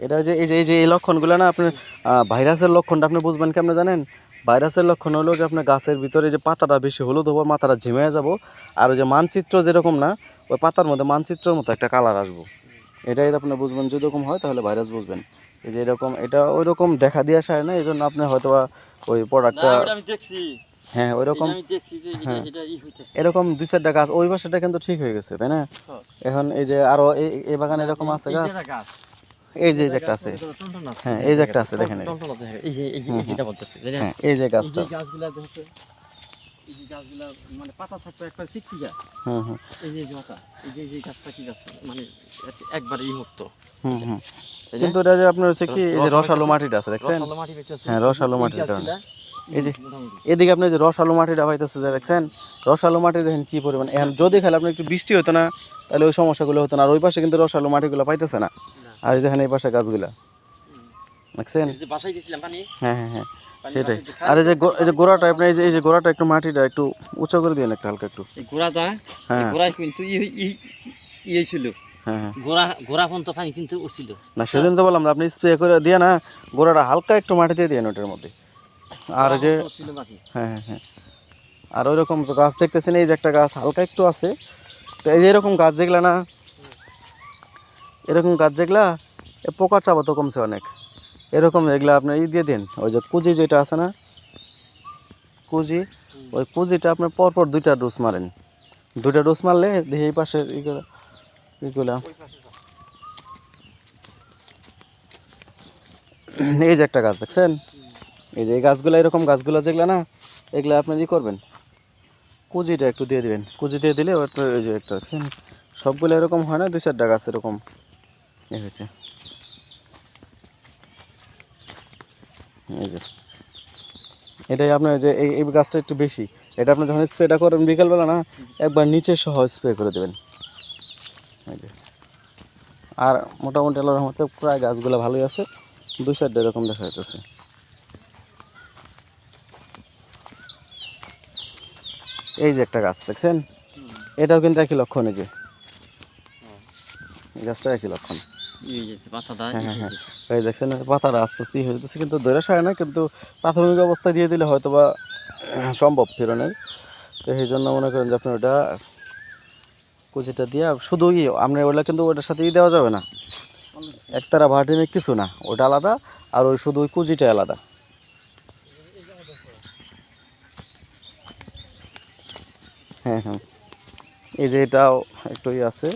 এটা যে এই যে এই যে এই লক্ষণগুলো না আপনার আহ, ভাইরাসের লক্ষণটা আপনি বুঝবেন কেমন জানেন? ভাইরাসের লক্ষণ হলো যে আপনার গাছের ভিতরে যে পাতাটা বেশি হলুদ হব মাথাটা ঝিমে যাব আর ওই যে মানচিত্র যেরকম না ওই পাতার মধ্যে মানচিত্রের মতো একটা কালার আসব। এটাই আপনি বুঝবেন যদি এরকম হয় তাহলে ভাইরাস বুঝবেন। এই যে এরকম এটা ওই রকম দেখা দিয়ে আসে না এই জন্য আপনি হয়তো ওই প্রোডাক্টটা হ্যাঁ ওই রকম হ্যাঁ। এরকম দুই চারটা গাছ ওই পাশেটা কিন্তু ঠিক হয়ে গেছে তাই না? হ্যাঁ। এখন এই যে আরও এই বাগানে এরকম আছে গাছ। এই যে একটা আছে হ্যাঁ, এই যে একটা আছে, দেখেন এই। এই যে- এই যেটা বলতেছি, হ্যাঁ এই যে গাছটা গাছগুলা মানে পাতা থাকবে একবার শিকশিকা। হুম হুম এই যে এই এই যে- এই গাছটা কি গাছ? মানে একবার ই মুক্ত। হুম হুম কিন্তু এটা যে আপনার হচ্ছে কি এই যে রস রসালো মাটিটা আছে দেখছেন। হ্যাঁ, রসালো মাটির কারণে। এই যে এদিকে আপনি যে রসালো মাটিটা পাইতেছে যে দেখছেন রসালো মাটি দেখেন কি পরিমাণ এখন যদি খেলে আপনি একটু বৃষ্টি হতো না তাহলে ওই সমস্যাগুলো হতো না আর ওই পাশে কিন্তু রসালো মাটিগুলো পাইতেছে না আর এই দেখেন এই পাশে গাছগুলা। দেখছেন? হ্যাঁ হ্যাঁ হ্যাঁ সেটাই। আর এই যে এই যে গোড়াটা আপনি এই যে এই যে গোড়াটা একটু মাটিটা একটু উঁচু করে দিন একটা হালকা একটু। গোড়াটা, হ্যাঁ। কিন্তু হ্যাঁ হ্যাঁ। গোড়া গোড়া পর্যন্ত পানি কিন্তু উঠছিল। না সেদিন তো বললাম আপনি স্প্রে করে দিয়ে না গোড়াটা হালকা একটু মাটি দিয়ে দিন ওটার মধ্যে। আর ওই যে। হ্যাঁ হ্যাঁ হ্যাঁ। আর ওই রকম গাছ দেখতেছেন এই যে একটা গাছ হালকা একটু আছে। তো এই যে এরকম গাছ যেগুলা না এরকম গাছ যেগুলা পোকার চাপা তো কমছে অনেক। এরকম এগুলা আপনি ই দিয়ে দিন, ওই যে কুজি যেটা আছে না? কুজি, ওই কুজিটা আপনার পরপর দুইটা ডোজ মারেন। দুইটা ডোজ মারলে এই পাশের ইগুলো এই যে একটা গাছ দেখছেন? এই যে এই গাছগুলো, এরকম গাছগুলো যেগুলো না, এগুলো আপনি ই করবেন। কুজিটা একটু দিয়ে দিবেন। কুজি দিয়ে দিলে ওটা এই যে একটা দেখছেন? সবগুলো এরকম হয় না, দুই চারটা গাছ এরকম। হয়েছে। এই যে। এটাই আপনার যে এই এই গাছটা একটু বেশি। এটা আপনি যখন স্প্রেটা করেন বিকালবেলা না, একবার নিচে সহ স্প্রে করে দেবেন। এই যে। আর মোটামুটি আল্লাহর রহমতে প্রায় গাছগুলো ভালোই আছে। দু চারটা এরকম দেখা যাইতেছে। এই যে একটা গাছ, দেখছেন? এটাও কিন্তু একই লক্ষণ এই যে। গাছটা একই লক্ষণ। হয়ে পাতাটা হ্যাঁ, হ্যাঁ, দেখছেন পাতাটা আস্তে আস্তে হয়ে যেতেছে কিন্তু দৈরা সারে না কিন্তু প্রাথমিক অবস্থায় দিয়ে দিলে হয়তো বা সম্ভব ফেরনের। তো সেই জন্য মনে করেন যে আপনি ওটা কুচিটা দিয়ে শুধু ই আপনার ওটা কিন্তু ওটার সাথে ই দেওয়া যাবে না। একতারা ভাটিনে কিছু না ওটা আলাদা আর ওই শুধু ওই কুচিটা আলাদা। হ্যাঁ হ্যাঁ। এই যে এটাও একটু ই আছে।